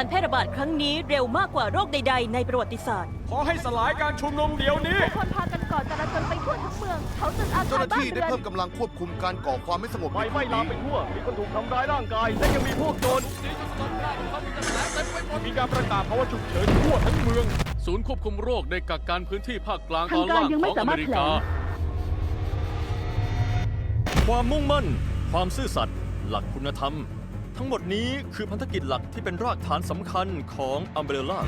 การแพร่ระบาดครั้งนี้เร็วมากกว่าโรคใด ๆ ในประวัติศาสตร์ ขอให้สลายการชุมนุมเดี๋ยวนี้ คนพากันก่อจราจนไปทั่วทั้งเมือง เขาตึกอาเจ้าคาหรน้าบ้านที่ได้เรือนเพิ่มกำลังควบคุมการก่อความไม่สงบไฟในไหม้พื้นลามไปที่ทั่ว มีคนถูกทำร้ายร่างกาย และยังมีพวกโจรมีการประกาศภาวะฉุกเฉินทั่วทั้งเมือง ศูนย์ควบคุมโรคได้กักกันพื้นที่ภาคกลางทาตองนการล่างยังไม่ของสาอมารเมถริแถลกางความมุ่งมั่น ความซื่อสัตย์หลักคุณธรรม ทั้งหมดนี้คือพันธกิจหลักที่เป็นรากฐานสำคัญของอัมเบรล่า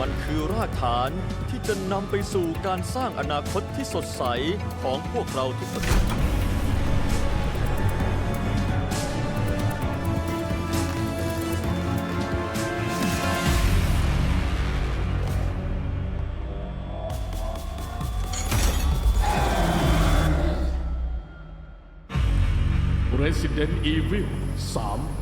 มันคือรากฐานที่จะนำไปสู่การสร้างอนาคตที่สดใสของพวกเราทุกคน Resident Evil 3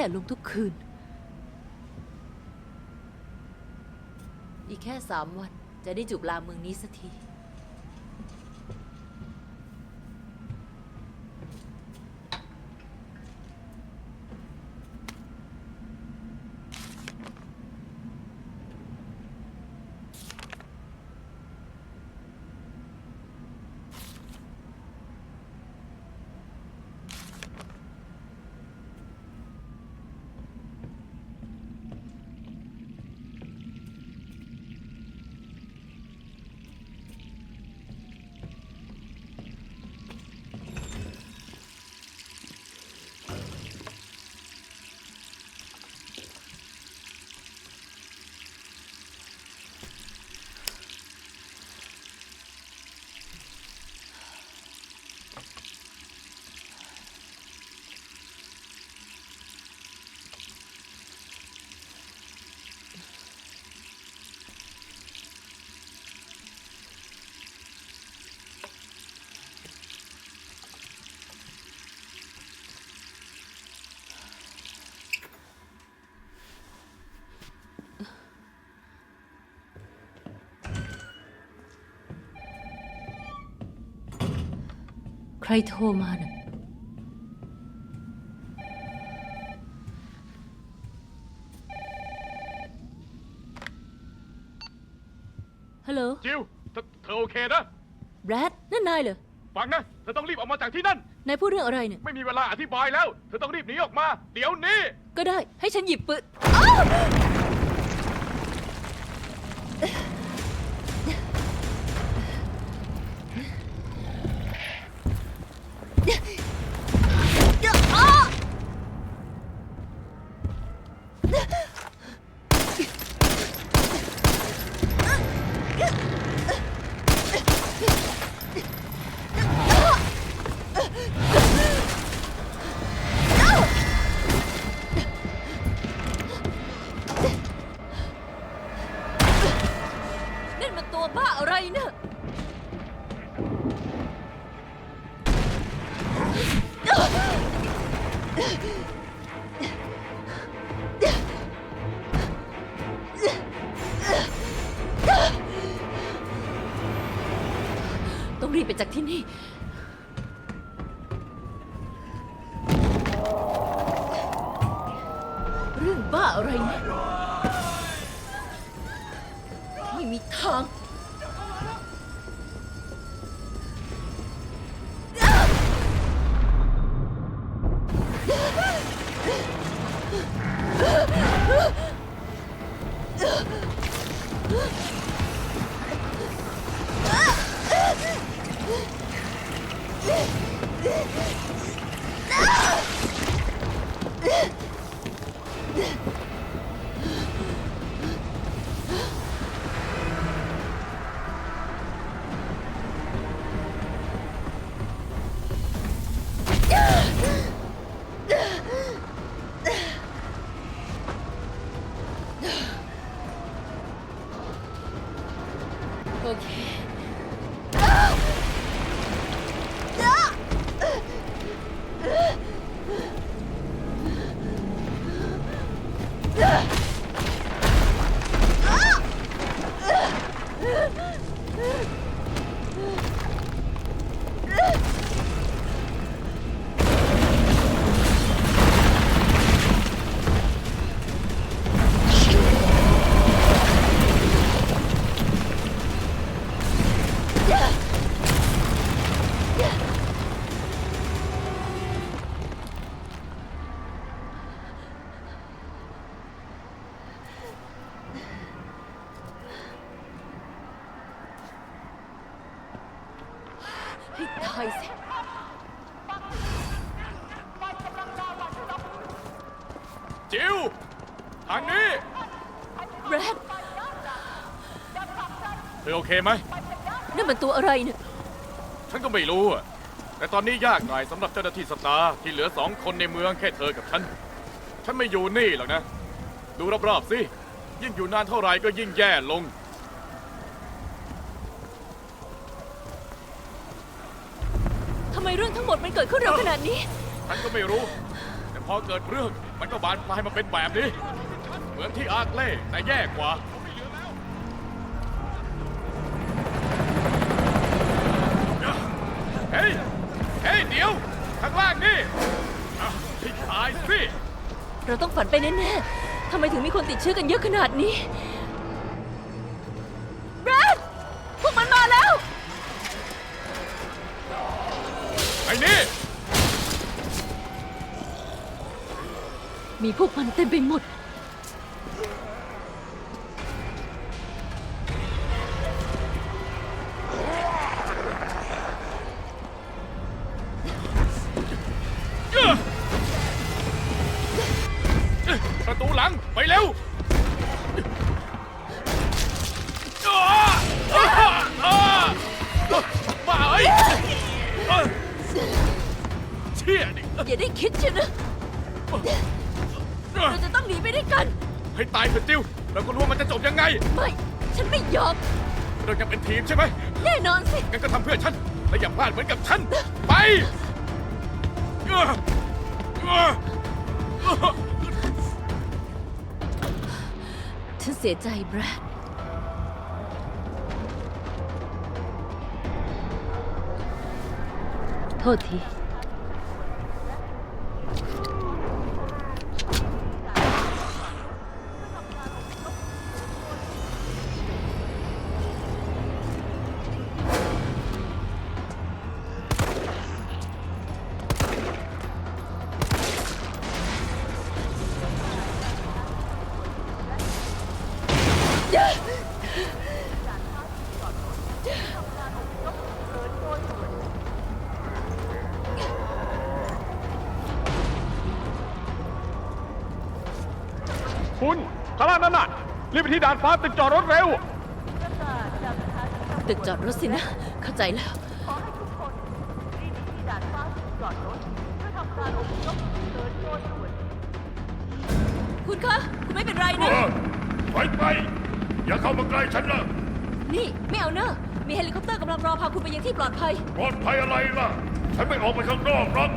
ย่ลงทุกคืน อีกแค่สามวันจะได้จูบลาเมืองนี้สักที รโทรมาน่ะฮัลโหลจิวเธอโอเคนะ แบรดนั่นนายเหรอฟังนะ เธอต้องรีบออกมาจากที่นั่น นายพูดเรื่องอะไรเนี่ยไม่มีเวลาอธิบายแล้ว เธอต้องรีบหนีออกมา เดี๋ยวนี้ ก็ได้ให้ฉันหยิบปืนอ้ ต้องรีบไปจากที่นี่ เรื่องบ้าอะไรเนี่ยไม่มีทาง แบรดเธอโอเคไหม นั่นมันตัวอะไรเนี่ย ฉันก็ไม่รู้อะแต่ตอนนี้ยากหน่อยสำหรับเจ้าหน้าที่สตาร์ที่เหลือสองคนในเมืองแค่เธอกับฉัน ฉันไม่อยู่นี่หรอกนะ ดูรอบๆสิ ยิ่งอยู่นานเท่าไหร่ก็ยิ่งแย่ลง ทำไมเรื่องทั้งหมดมันเกิดขึ้นเร็วขนาดนี้ ฉันก็ไม่รู้ แต่พอเกิดเรื่องมันก็บานปลายมาเป็นแบบนี้เห มือนที่อาร์คเล่แต่แย่กว่า เฮ้ย เฮ้ย เดี๋ยว ข้างล่างนี่อะที่ตายสิ เราต้องฝันไปแน่ๆ ทำไมถึงมีคนติดเชื้อกันเยอะขนาดนี้แบรดพวกมันมาแล้ว ไอ้นี่ มีพวกมันเต็มไปหมด ได้คิดเชียวนะเราจะต้องหนีไปด้วยกัน ให้ตายเถอะจิวเราก็รู้ว่ามันจะจบยังไง ไม่ ฉันไม่ยอม เรายังเป็นทีมใช่ไหมแน่นอนสิ งั้นก็ทำเพื่อฉัน และอย่าพลาดเหมือนกับฉัน ไปเอ้อเอ้อเอ้อฉันเสียใจแบรดโทษที รีบไปที่ด่านฟ้าตึกจอดรถเร็วประกาศจากสถานีตำรวจตึกจอดรถสินะ เข้าใจแล้ว ขอให้ทุกคนรีบไปที่ด่านฟ้าตึกจอดรถเพื่อทำการอพยพฉุกเฉินโดยด่วน คุณคะ คุณไม่เป็นไรนะถอยไป อย่าเข้ามาใกล้ฉันนะนี่ ไม่เอาเนอะมีเฮลิคอปเตอร์กำลังรอพาคุณไปยังที่ปลอดภัย ปลอดภัยอะไรล่ะ ฉันไม่ออกไปข้างนอกหรอก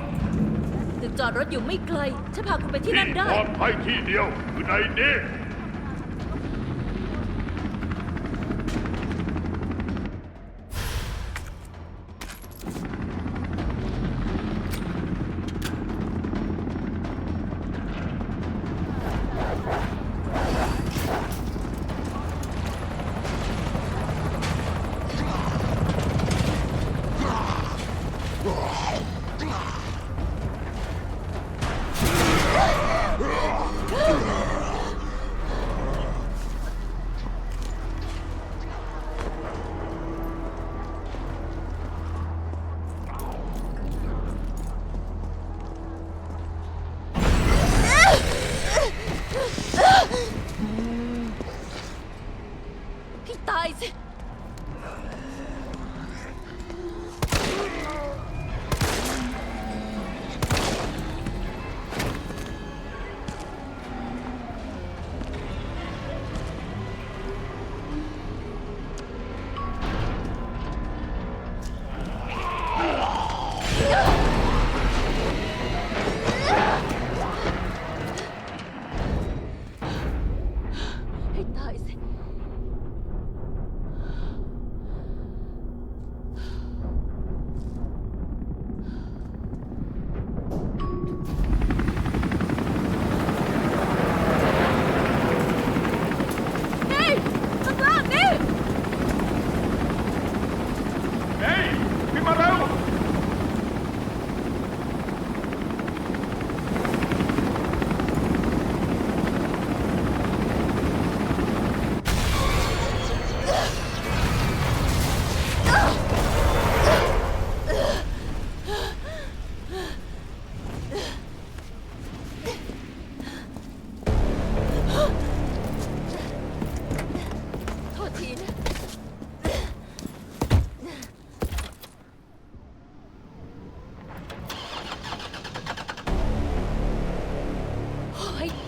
ตึกจอดรถอยู่ไม่ไกล ฉันพาคุณไปที่นั่นได้ ปลอดภัยที่เดียวคือในนี้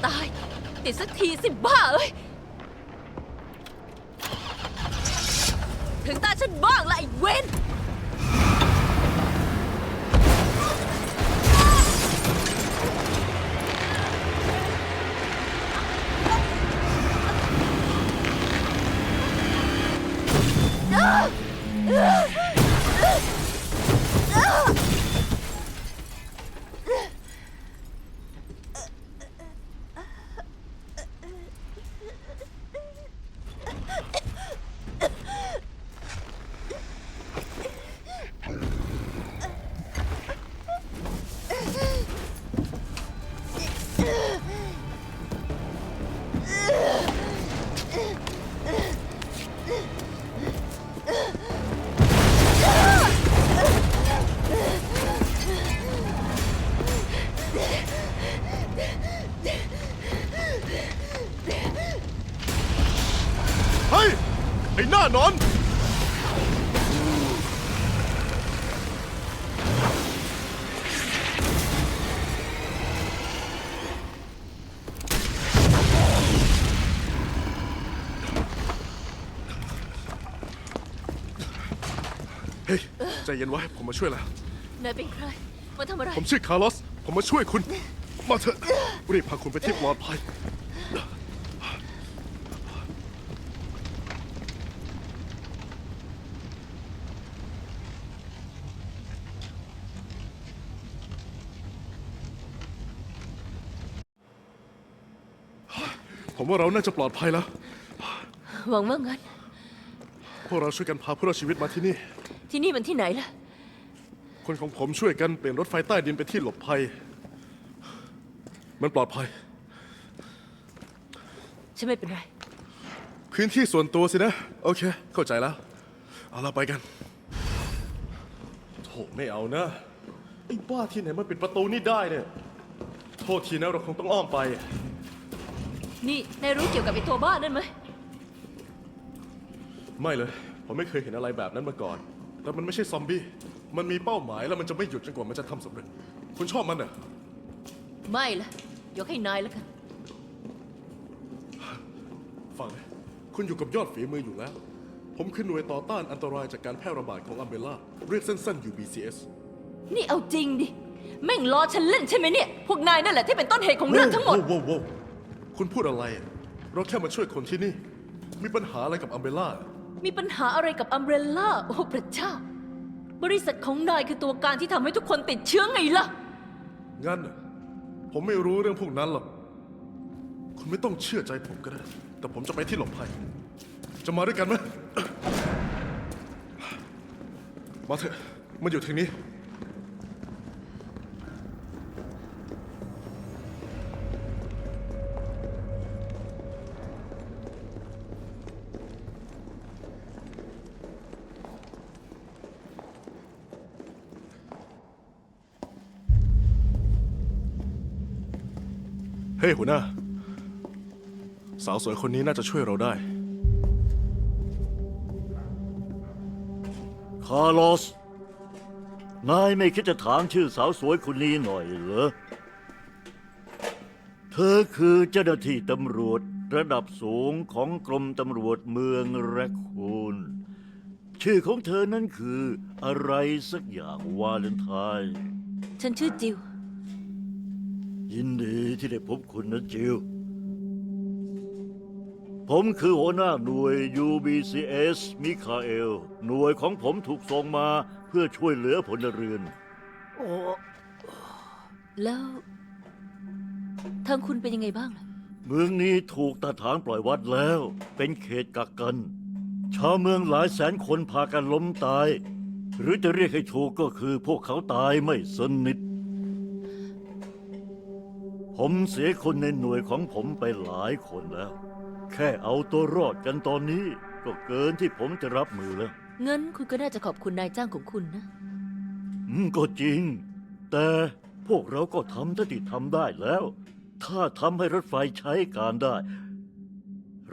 ตาย ติดสักทีสิบ้าเอ้ย ถึงตาฉันบ้างละไอ้เวน ใจเย็นไว้ ผมมาช่วยแล้ว นายเป็นใคร มาทำอะไร ผมชื่อคาร์ลอส ผมมาช่วยคุณ มาเถอะ รีบพาคุณไปที่ปลอดภัย ผมว่าเราน่าจะปลอดภัยแล้ว หวังว่างั้น พวกเราช่วยกันพาผู้รอดชีวิตมาที่นี่ ที่นี่มันที่ไหนล่ะ คนของผมช่วยกันเปลี่ยนรถไฟใต้ดินไปที่หลบภัย มันปลอดภัย ฉันไม่เป็นไร พื้นที่ส่วนตัวสินะ โอเค เข้าใจแล้ว เอาละไปกันโถไม่เอานะ ไอ้บ้าที่ไหนมาปิดประตูนี่ได้เนี่ย โทษทีนะเราคงต้องอ้อมไป นี่นายรู้เกี่ยวกับไอ้ตัวบ้านั่นไหม ไม่เลย ผมไม่เคยเห็นอะไรแบบนั้นมาก่อน แต่มันไม่ใช่ซอมบี้ มันมีเป้าหมายแล้วมันจะไม่หยุดจนกว่ามันจะทำสำเร็จ คุณชอบมันเหรอไม่ละยกให้นายแล้วกันฟังนะคุณอยู่กับยอดฝีมืออยู่แล้ว ผมคือหน่วยต่อต้านอันตรายจากการแพร่ระบาดของอัมเบล่า เรียกสั้นๆ UBCS นี่เอาจริงดิ แม่งล้อฉันเล่นใช่ไหมเนี่ย พวกนายนั่นแหละที่เป็นต้นเหตุของเรื่องทั้งหมด โว้วโว้วโว้วคุณพูดอะไรอะเราแค่มาช่วยคนที่นี่ มีปัญหาอะไรกับอัมเบล่า มีปัญหาอะไรกับอัมเบรลล่า โอ้พระเจ้า บริษัทของนายคือตัวการที่ทำให้ทุกคนติดเชื้อไงล่ะ งั้นน่ะผมไม่รู้เรื่องพวกนั้นหรอก คุณไม่ต้องเชื่อใจผมก็ได้ แต่ผมจะไปที่หลบภัย จะมาด้วยกันไหม มาเถอะมันอยู่ทางนี้ ฮ้ยหัวหน้า สาวสวยคนนี้น่าจะช่วยเราได้ คาร์ลอส นายไม่คิดจะถามชื่อสาวสวยคนนี้หน่อยเหรอ เธอคือเจ้าหน้าที่ตำรวจระดับสูงของกรมตำรวจเมืองแรคคูน ชื่อของเธอนั้นคืออะไรสักอย่างวาเลนไทน์ ฉันชื่อจิว ยินดีที่ได้พบคุณนะจิว ผมคือหัวหน้าหน่วย UBCS มิคาเอล หน่วยของผมถูกส่งมาเพื่อช่วยเหลือพลเรือนแล้ว ทางคุณเป็นยังไงบ้างล่ะ เมืองนี้ถูกตาถางปล่อยวัดแล้ว เป็นเขตกักกัน ชาวเมืองหลายแสนคนพากันล้มตาย หรือจะเรียกให้ถูกก็คือพวกเขาตายไม่สนิท ผมเสียคนในหน่วยของผมไปหลายคนแล้ว แค่เอาตัวรอดกันตอนนี้ก็เกินที่ผมจะรับมือแล้ว เงินคุณก็น่าจะขอบคุณนายจ้างของคุณนะ อืมก็จริง แต่พวกเราก็ทำเท่าที่ทำได้แล้ว ถ้าทำให้รถไฟใช้การได้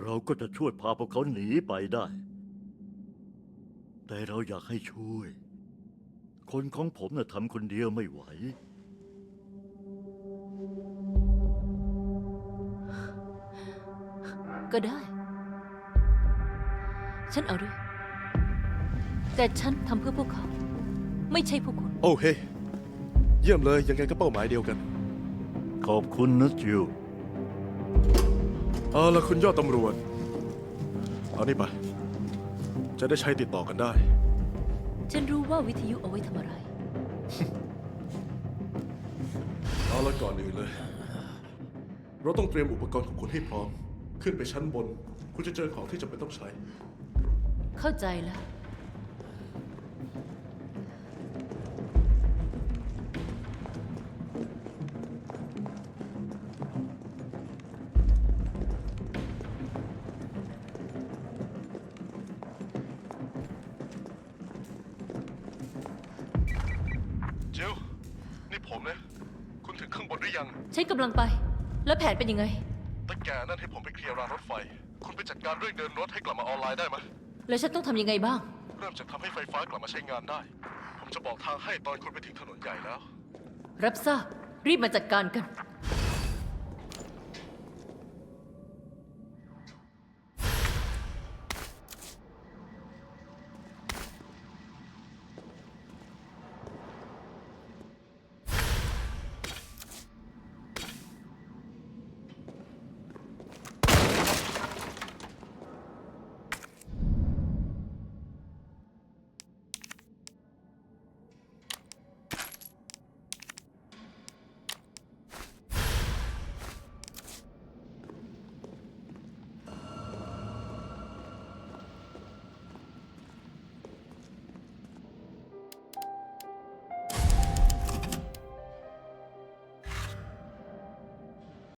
เราก็จะช่วยพาพวกเขาหนีไปได้ แต่เราอยากให้ช่วย คนของผมน่ะทำคนเดียวไม่ไหว ก็ได้ ฉันเอาด้วย แต่ฉันทำเพื่อพวกเขา ไม่ใช่พวกคุณ โอ้เฮ้ยเยี่ยมเลยยังไงก็เป้าหมายเดียวกัน ขอบคุณนะจิวเอาละคุณยอดตำรวจ เอานี่ไป จะได้ใช้ติดต่อกันได้ ฉันรู้ว่าวิทยุเอาไว้ทำอะไร เอาละก่อนอื่นเลย เราต้องเตรียมอุปกรณ์ของคุณให้พร้อม ขึ้นไปชั้นบน คุณจะเจอของที่จำเป็นต้องใช้ เข้าใจแล้วเจลนี่ผมนะ คุณถึงข้างบนหรือยัง ฉันกำลังไป แล้วแผนเป็นยังไงตะแก นั่นให้ผมไปเคลียร์รางรถไฟ คุณไปจัดการเรื่องเดินรถให้กลับมาออนไลน์ได้ไหมแล้วฉันต้องทำยังไงบ้าง เริ่มจากทำให้ไฟฟ้ากลับมาใช้งานได้ ผมจะบอกทางให้ตอนคุณไปถึงถนนใหญ่แล้ว รับทราบรีบมาจัดการกัน